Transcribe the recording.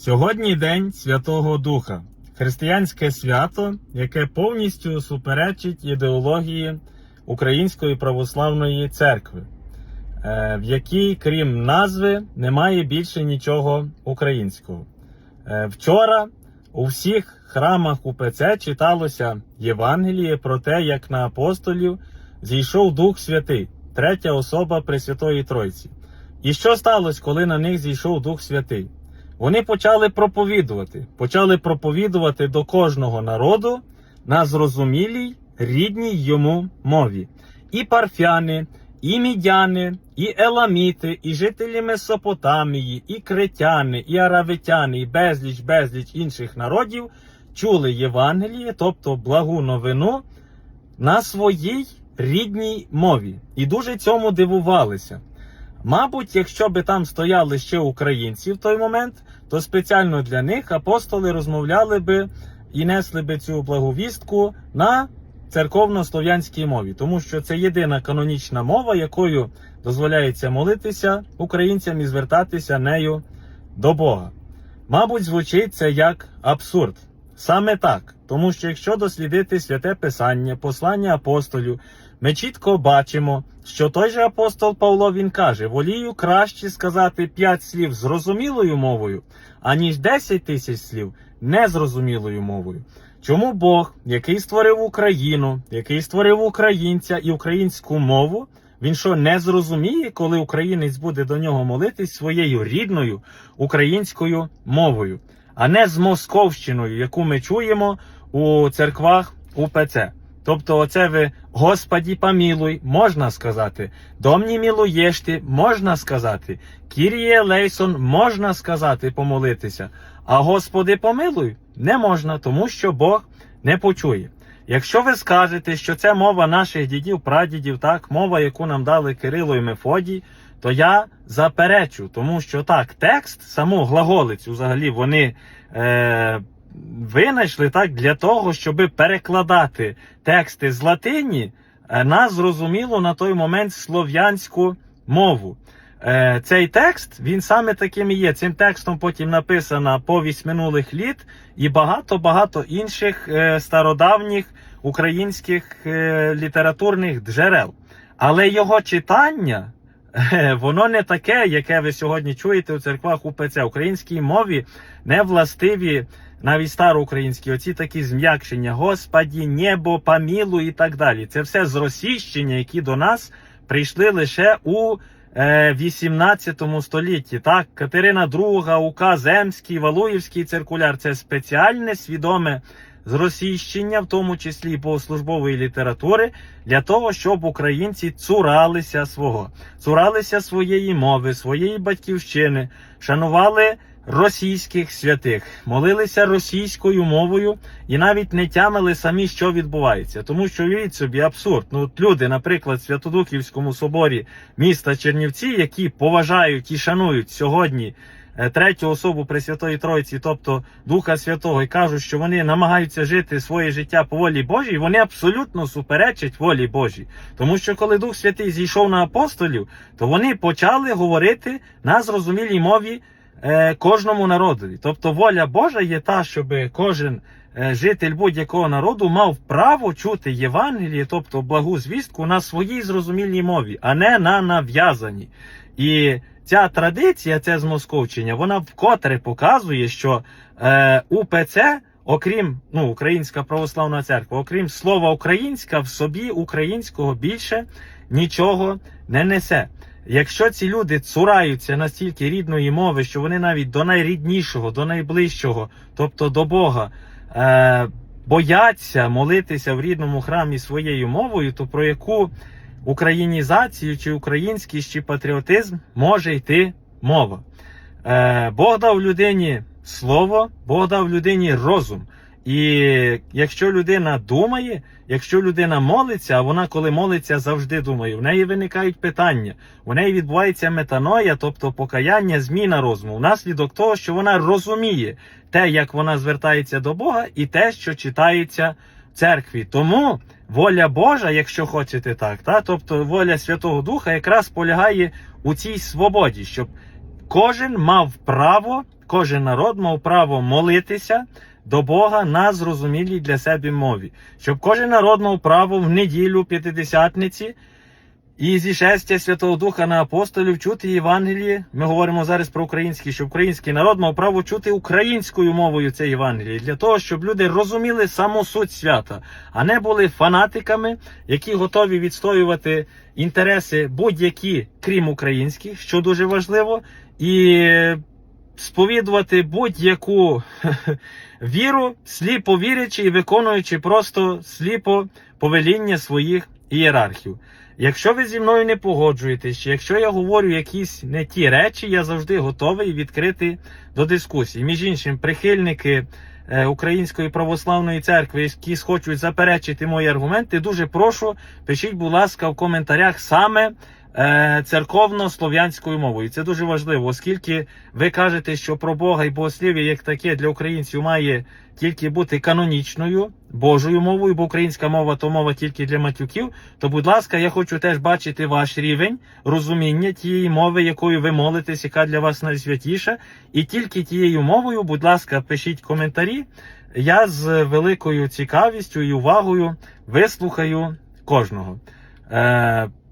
Сьогодні День Святого Духа, християнське свято, яке повністю суперечить ідеології Української православної церкви, е, в якій, крім назви, немає більше нічого українського. Е, Вчора у всіх храмах УПЦ читалося Євангеліє про те, як на апостолів зійшов Дух Святий, третя особа Пресвятої Тройці. І що сталося, коли на них зійшов Дух Святий? Вони почали проповідувати, почали проповідувати до кожного народу на зрозумілій рідній йому мові. І парфяни, і мідяни, і еламіти, і жителі Месопотамії, і кретяни, і аравитяни, і безліч, безліч інших народів чули Євангеліє, тобто благу новину, на своїй рідній мові. І дуже цьому дивувалися. Мабуть, якщо би там стояли ще українці в той момент, то спеціально для них апостоли розмовляли би і несли би цю благовістку на церковно-слов'янській мові, тому що це єдина канонічна мова, якою дозволяється молитися українцям і звертатися нею до Бога. Мабуть, звучить це як абсурд. Саме так, тому що якщо дослідити святе Писання, послання апостолів, ми чітко бачимо, що той же апостол Павло він каже: волію краще сказати п'ять слів зрозумілою мовою, аніж 10 тисяч слів незрозумілою мовою. Чому Бог, який створив Україну, який створив українця і українську мову, він що не зрозуміє, коли українець буде до нього молитись своєю рідною українською мовою, а не з Московщиною, яку ми чуємо у церквах УПЦ. Тобто, оце ви Господі помілуй, можна сказати, Домні мілуєшти, можна сказати, Кіріє Лейсон, можна сказати, помолитися. А Господи помилуй не можна, тому що Бог не почує. Якщо ви скажете, що це мова наших дідів, прадідів, так, мова, яку нам дали Кирило і Мефодій, то я заперечу, тому що так, текст, саму глаголицю, взагалі, вони. Е, винайшли так для того, щоб перекладати тексти з латині е, на зрозумілу на той момент слов'янську мову. Е, Цей текст він саме таким і є. Цим текстом потім написана повість минулих літ і багато-багато інших е, стародавніх українських літературних джерел. Але його читання. Воно не таке, яке ви сьогодні чуєте у церквах УПЦ. Українській мові не властиві навіть староукраїнські, оці такі зм'якшення, Господі, небо, помілуй і так далі. Це все зросійщення, які до нас прийшли лише у е, 18 столітті. Так, Катерина II, Указ Емський, Валуївський циркуляр це спеціальне свідоме зросійщення, в тому числі і богослужбової літератури, для того, щоб українці цуралися свого, цуралися своєї мови, своєї батьківщини, шанували російських святих, молилися російською мовою і навіть не тямили самі, що відбувається. Тому що уявіть собі абсурд. Ну, от люди, наприклад, в Святодухівському соборі міста Чернівці, які поважають і шанують сьогодні. е, Третю особу Пресвятої Тройці, тобто Духа Святого, і кажуть, що вони намагаються жити своє життя по волі Божій, вони абсолютно суперечать волі Божій. Тому що коли Дух Святий зійшов на апостолів, то вони почали говорити на зрозумілій мові е, кожному народові. Тобто воля Божа є та, щоб кожен е, житель будь-якого народу мав право чути Євангеліє, тобто благу звістку на своїй зрозумілій мові, а не на нав'язаній. І ця традиція, це змосковчення, вона вкотре показує, що е, УПЦ. Окрім ну, Українська православна церква, окрім слова українська, в собі українського більше нічого не несе. Якщо ці люди цураються настільки рідної мови, що вони навіть до найріднішого, до найближчого, тобто до Бога, е, бояться молитися в рідному храмі своєю мовою, то про яку українізацію, чи українськість, чи патріотизм може йти мова? Е, Бог дав людині слово, Бог дав людині розум. І якщо людина думає, якщо людина молиться, а вона коли молиться, завжди думає, в неї виникають питання, у неї відбувається метаноя, тобто покаяння, зміна розуму, внаслідок того, що вона розуміє те, як вона звертається до Бога, і те, що читається в церкві. Тому воля Божа, якщо хочете так, та, тобто воля Святого Духа, якраз полягає у цій свободі, щоб кожен мав право, кожен народ мав право молитися до Бога на зрозумілій для себе мові, щоб кожен народ мав право в неділю п'ятидесятниці і зішестя Святого Духа на апостолів чути Євангеліє. Ми говоримо зараз про український, щоб український народ мав право чути українською мовою це Євангеліє, для того, щоб люди розуміли саму суть свята, а не були фанатиками, які готові відстоювати інтереси будь-які, крім українських, що дуже важливо, і сповідувати будь-яку віру, сліпо вірячи і виконуючи просто сліпо повеління своїх ієрархів. Якщо ви зі мною не погоджуєтесь, якщо я говорю якісь не ті речі, я завжди готовий відкрити до дискусії. Між іншим, прихильники е, Української православної церкви, які схочуть заперечити мої аргументи, дуже прошу, пишіть, будь ласка, в коментарях саме церковно-слов'янською мовою. Це дуже важливо, оскільки ви кажете, що про Бога і богослів'я як таке для українців має тільки бути канонічною Божою мовою, бо українська мова то мова тільки для матюків. То, будь ласка, я хочу теж бачити ваш рівень розуміння тієї мови, якою ви молитесь, яка для вас найсвятіша. І тільки тією мовою, будь ласка, пишіть коментарі. Я з великою цікавістю і увагою вислухаю кожного. Е,